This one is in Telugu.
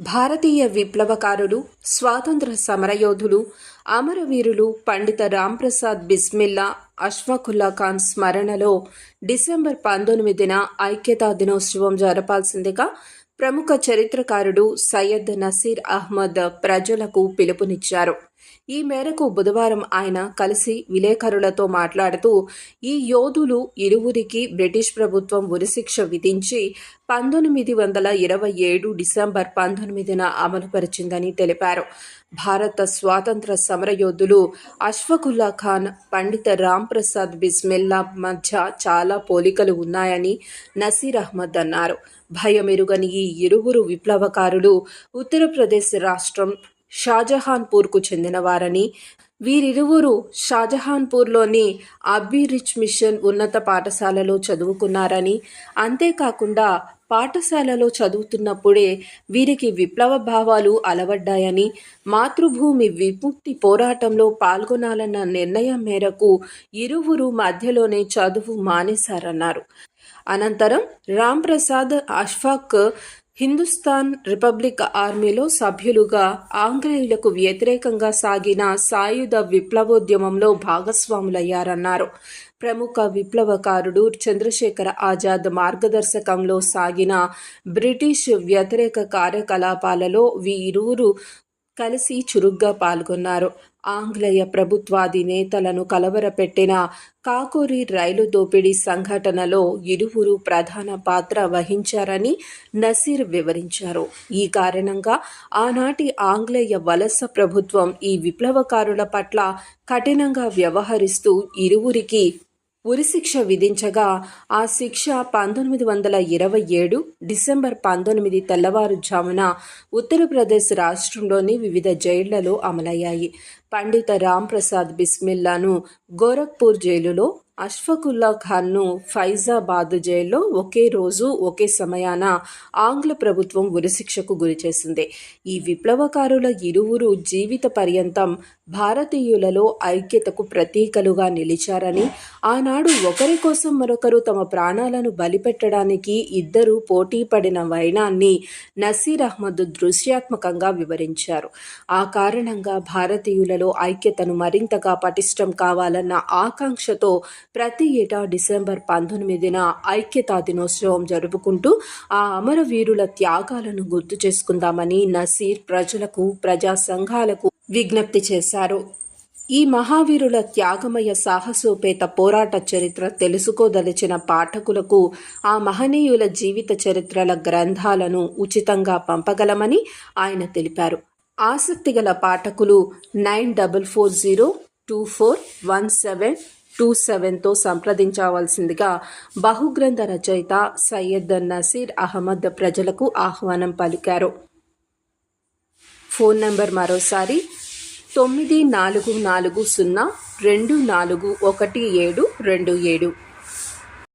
భారతీయ విప్లవకారులు స్వాతంత్ర సమరయోధులు అమరవీరులు పండిత రాంప్రసాద్ బిస్మిల్లా అష్ఫాకుల్లా ఖాన్ స్మరణలో డిసెంబర్ పంతొమ్మిదిన ఐక్యతా దినోత్సవం జరపాల్సిందిగా ప్రముఖ చరిత్రకారుడు సయ్యద్ నసీర్ అహ్మద్ ప్రజలకు పిలుపునిచ్చారు. ఈ మేరకు బుధవారం ఆయన కలిసి విలేకరులతో మాట్లాడుతూ ఈ యోధులు ఇరువురికి బ్రిటిష్ ప్రభుత్వం ఉరిశిక్ష విధించి పంతొమ్మిది వందల ఇరవై ఏడు డిసెంబర్ పంతొమ్మిదిన అమలుపరిచిందని తెలిపారు. భారత స్వాతంత్ర సమరయోధులు అష్ఫకుల్లా ఖాన్ పండిత రామ్ ప్రసాద్ బిస్మిల్లా మధ్య చాలా పోలికలు ఉన్నాయని నసీర్ అహ్మద్ అన్నారు. భయమెరుగని ఈ ఇరువురు విప్లవకారులు ఉత్తరప్రదేశ్ రాష్ట్రం షాజహాన్పూర్కు చెందినవారని వీరిరువురు షాజహాన్పూర్లోని అబ్బీ రిచ్ మిషన్ ఉన్నత పాఠశాలలో చదువుకున్నారని అంతేకాకుండా పాఠశాలలో చదువుతున్నప్పుడే వీరికి విప్లవ భావాలు అలవడ్డాయని మాతృభూమి విముక్తి పోరాటంలో పాల్గొనాలన్న నిర్ణయం మేరకు ఇరువురు మధ్యలోనే చదువు మానేశారన్నారు. అనంతరం రామ్ ప్రసాద్ అష్ఫాక్ హిందుస్థాన్ రిపబ్లిక్ ఆర్మీలో సభ్యులుగా ఆంగ్లేయులకు వ్యతిరేకంగా సాగిన సాయుధ విప్లవోద్యమంలో భాగస్వాములయ్యారన్నారు. ప్రముఖ విప్లవకారుడు చంద్రశేఖర ఆజాద్ మార్గదర్శకంలో సాగిన బ్రిటిష్ వ్యతిరేక కార్యకలాపాలలో వీరూరు కలిసి చురుగ్గా పాల్గొన్నారు. ఆంగ్లేయ ప్రభుత్వాది నేతలను కలవరపెట్టిన కాకూరి రైలు దోపిడీ సంఘటనలో ఇరువురు ప్రధాన పాత్ర వహించారని నసీర్ వివరించారు. ఈ కారణంగా ఆనాటి ఆంగ్లేయ వలస ప్రభుత్వం ఈ విప్లవకారుల పట్ల కఠినంగా వ్యవహరిస్తూ ఇరువురికి ఉరిశిక్ష విధించగా ఆ శిక్ష పంతొమ్మిది వందల ఇరవై ఏడు డిసెంబర్ పంతొమ్మిది తెల్లవారుజామున ఉత్తరప్రదేశ్ రాష్ట్రంలోని వివిధ జైళ్ళలో అమలయ్యాయి. పండిత రామ్ ప్రసాద్ బిస్మిల్లాను గోరఖ్పూర్ జైలులో అష్ఫకుల్లా ఖాన్ను ఫైజాబాద్ జైల్లో ఒకే రోజు ఒకే సమయాన ఆంగ్ల ప్రభుత్వం ఉరిశిక్షకు గురిచేసింది ఈ విప్లవకారుల ఇరువురు జీవిత పర్యంతం భారతీయులలో ఐక్యతకు ప్రతీకలుగా నిలిచారని ఆనాడు ఒకరి కోసం మరొకరు తమ ప్రాణాలను బలిపెట్టడానికి ఇద్దరు పోటీ పడిన వైనాన్ని నసీర్ అహ్మద్ దృశ్యాత్మకంగా వివరించారు. ఆ కారణంగా భారతీయులలో ఐక్యతను మరింతగా పటిష్టం కావాలన్న ఆకాంక్షతో ప్రతి ఏటా డిసెంబర్ పంతొమ్మిదిన ఐక్యతా దినోత్సవం జరుపుకుంటూ ఆ అమరవీరుల త్యాగాలను గుర్తు చేసుకుందామని నసీర్ ప్రజలకు ప్రజా సంఘాలకు విజ్ఞప్తి చేశారు. ఈ మహావీరుల త్యాగమయ సాహసోపేత పోరాట చరిత్ర తెలుసుకోదలిచిన పాఠకులకు ఆ మహనీయుల జీవిత చరిత్రల గ్రంథాలను ఉచితంగా పంపగలమని ఆయన తెలిపారు. ఆసక్తిగల పాఠకులు nine double four zero two four one seven two సెవెన్తో సంప్రదించవలసిందిగా బహుగ్రంథ రచయిత సయ్యద్ నసీర్ అహ్మద్ ప్రజలకు ఆహ్వానం పలికారు. ఫోన్ నంబర్ మరోసారి తొమ్మిది నాలుగు నాలుగు సున్నా రెండు నాలుగు ఒకటి ఏడు రెండు ఏడు.